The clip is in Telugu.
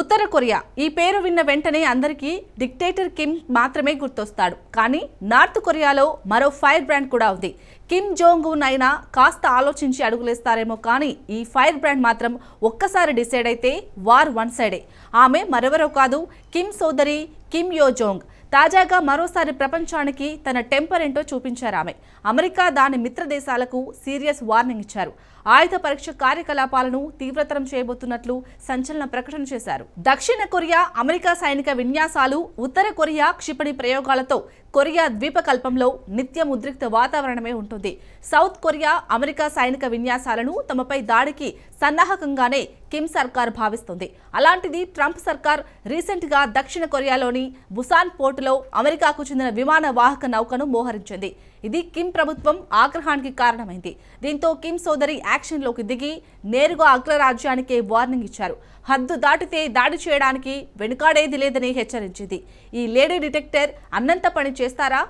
ఉత్తర కొరియా. ఈ పేరు విన్న వెంటనే అందరికీ డిక్టేటర్ కిమ్ మాత్రమే గుర్తొస్తాడు. కానీ నార్త్ కొరియాలో మరో ఫైర్ బ్రాండ్ కూడా ఉంది. కిమ్ జోంగ్ ఉన్ అయినా కాస్త ఆలోచించి అడుగులేస్తారేమో కానీ ఈ ఫైర్ బ్రాండ్ మాత్రం ఒక్కసారి డిసైడ్ అయితే వార్ వన్ సైడే. ఆమె మరెవరో కాదు కిమ్ సోదరి కిమ్ యో జోంగ్. తాజాగా మరోసారి ప్రపంచానికి తన టెంపర్ ఏంటో చూపించారు ఆమె. అమెరికా దాని మిత్ర దేశాలకు సీరియస్ వార్నింగ్ ఇచ్చారు. ఆయుధ పరీక్ష కార్యకలాపాలను తీవ్రతరం చేయబోతున్నట్లు సంచలన ప్రకటన చేశారు. దక్షిణ కొరియా అమెరికా సైనిక విన్యాసాలు ఉత్తర కొరియా క్షిపణి ప్రయోగాలతో కొరియా ద్వీపకల్పంలో నిత్యం ఉద్రిక్త వాతావరణమే ఉంటుంది. సౌత్ కొరియా అమెరికా సైనిక విన్యాసాలను తమపై దాడికి సన్నాహకంగానే కిమ్ సర్కార్ భావిస్తుంది. అలాంటిది ట్రంప్ సర్కార్ రీసెంట్గా దక్షిణ కొరియాలోని బుసాన్ పోర్టులో అమెరికాకు చెందిన విమాన వాహక నౌకను మోహరించింది. ఇది కిమ్ ప్రభుత్వం ఆగ్రహానికి కారణమైంది. దీంతో కిమ్ సోదరి యాక్షన్లోకి దిగి నేరుగా అగ్రరాజ్యానికే వార్నింగ్ ఇచ్చారు. హద్దు దాటితే దాడి చేయడానికి వెనుకాడేది లేదని హెచ్చరించింది. ఈ లేడీ డిటెక్టర్ అన్నంత పని చేస్తారా?